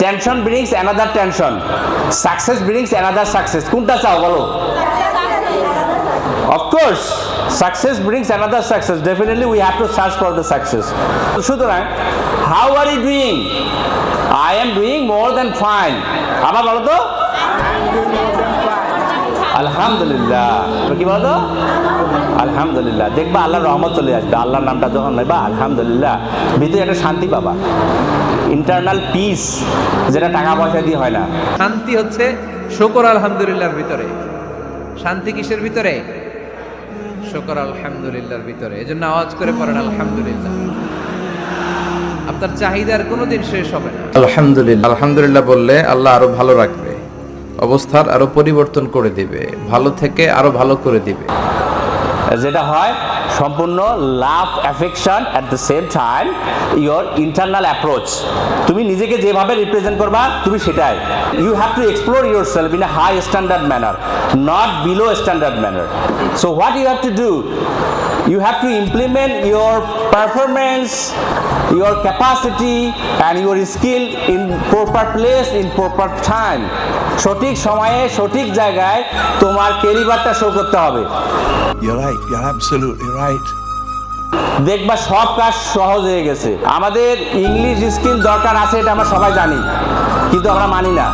Tension brings another tension success brings another success কোনটা চাও বলো? Of course success brings another success definitely we have to search for the success সুতরাং how are you doing I am doing more than fine আবার বলো তো আলহামদুলিল্লাহ। কি বলো আলহামদুলিল্লাহ। দেখবা আল্লাহর রহমত চলে আসবে। আল্লাহর নামটা যখন নেবা আলহামদুলিল্লাহ। ভিতরে একটা শান্তি পাবা। ইন্টারনাল পিস যেটা টাকা পয়সা দিয়ে হয় না। শান্তি হচ্ছে শকর আলহামদুলিল্লাহর ভিতরে। শান্তি কিসের ভিতরে? শকর আলহামদুলিল্লাহর ভিতরে। এজন্য আওয়াজ করে পড়েন আলহামদুলিল্লাহ। আপনার চাহিদার কোনোদিন শেষ হবে না। আলহামদুলিল্লাহ। আলহামদুলিল্লাহ বললে আল্লাহ আরও ভালো রাখবে। অবস্থার আরও পরিবর্তন করে দিবে ভালো থেকে আরও ভালো করে দিবে। যেটা হয়, সম্পূর্ণ love affection at the same time your internal approach তুমি নিজেকে যেভাবে রিপ্রেজেন্ট করবা, তুমি সেটাই। You have to explore yourself in a high standard manner not below standard manner so what you have to do you have to implement your performance, your capacity, and your skill in proper place, in proper time সঠিক সময়ে, সঠিক জায়গায় তোমার কেরিবারটা show করতে হবে. You're absolutely right. দেখবা সব কাজ সহজ হয়ে গেছে। আমাদের ইংলিশ স্কিল দরকার আছে, এটা আমরা সবাই জানি। কিন্তু আমরা মানি না।